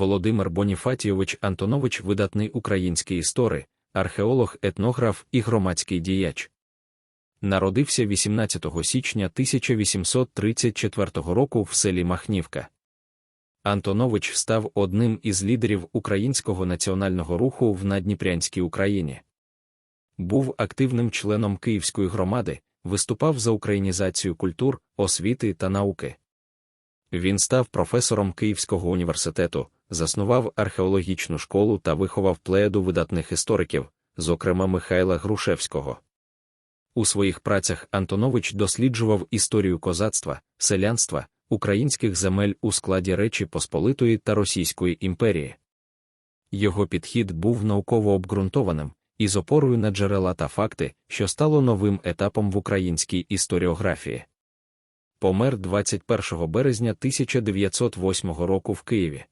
Володимир Боніфатійович Антонович видатний український історик, археолог, етнограф і громадський діяч. Народився 18 січня 1834 року в селі Махнівка. Антонович став одним із лідерів українського національного руху в Надніпрянській Україні. Був активним членом Київської громади, виступав за українізацію культур, освіти та науки. Він став професором Київського університету, заснував археологічну школу та виховав плеяду видатних істориків, зокрема Михайла Грушевського. У своїх працях Антонович досліджував історію козацтва, селянства, українських земель у складі Речі Посполитої та Російської імперії. Його підхід був науково обґрунтованим із опорою на джерела та факти, що стало новим етапом в українській історіографії. Помер 21 березня 1908 року в Києві.